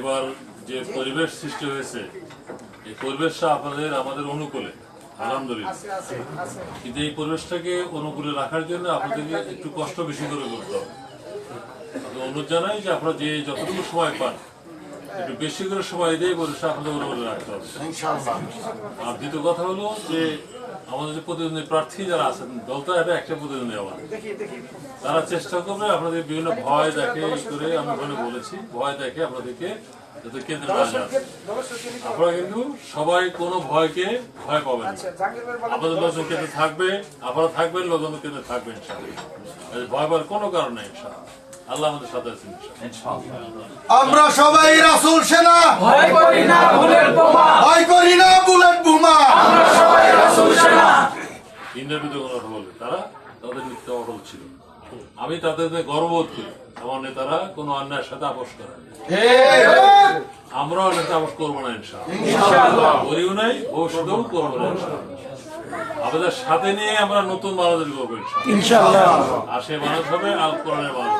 এবার যে পরিবেশ সৃষ্টি হয়েছে এই পরিবেশটা আপনাদের আমাদের অনুকূলে আলহামদুলিল্লাহ। কিন্তু এই পরিবেশটাকে অনুকূলে রাখার জন্য আপনাদেরকে একটু কষ্ট বেশি করে করতে হবে। অনুরোধ জানাই যে আপনারা যে যতটুকু সময় পান একটু বেশি করে সময় দিয়ে পরিবেশটা আপনাদের অনুকূলে রাখতে হবে। আর দ্বিতীয় কথা হলো যে আমাদের যে প্রতিদ্বন্দ্বী প্রার্থী যারা আছেন দল তো এটা একটা প্রতিদ্বন্দ্বী দেখি তারা চেষ্টা করবে আপনাদের বিভিন্ন ভয় দেখে এই করে আমি ওখানে বলেছি ভয় দেখে আপনাদেরকে যাতে কেন্দ্রে না যান। আপনারা কিন্তু সবাই কোনো ভয়কে ভয় পাবেন না। আচ্ছা আপনাদের লোকজন কেন্দ্রে থাকবে আপনারা থাকবেন লোকজন কেন্দ্রে থাকবেন ভয় পাওয়ার কোনো কারণ নেই আল্লাহ আমাদের সাথে আছেন আমরা সবাই রাসূল সেনা ভয় করি না ভুলের বোমা ভয় করি না বুলেট বোমা আমরা সবাই রাসূল সেনা ইন্দ্রের তারা তাদের মিথ্যা অটল ছিল আমি তাদের গর্ববোধ করি। আমার নেতারা কোনো অন্যায়ের সাথে আপোষ করে আমরাও নেতা আপোষ করব না ইনশাআল্লাহ। করিও নাই ভবিষ্যতেও করব না আমাদের সাথে নিয়ে আমরা নতুন বাংলাদেশ করব ইনশাআল্লাহ। আর সেই মানুষ হবে আল কোরআনের মানুষ।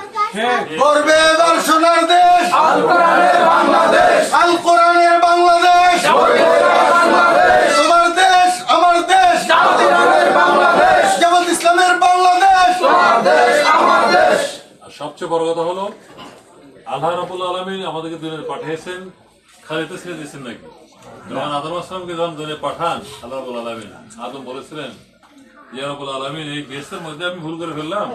করবে এবার সোনার দেশ। আল কোরআনের সবচেয়ে বড় কথা হলো, আল্লাহ রাবুল আলমিন আমাদেরকে দুনিয়া পাঠিয়েছেন খালিতে ছেড়ে দিয়েছেন নাকি? যখন আদম আসলামকে যখন দুনিয়া পাঠান, আল্লাহ রাবুল আলমিন, আদম বলেছিলেন, ইয়া রাবুল আলমিন, এই দেশের মধ্যে আমি ভুল করে ফেললাম।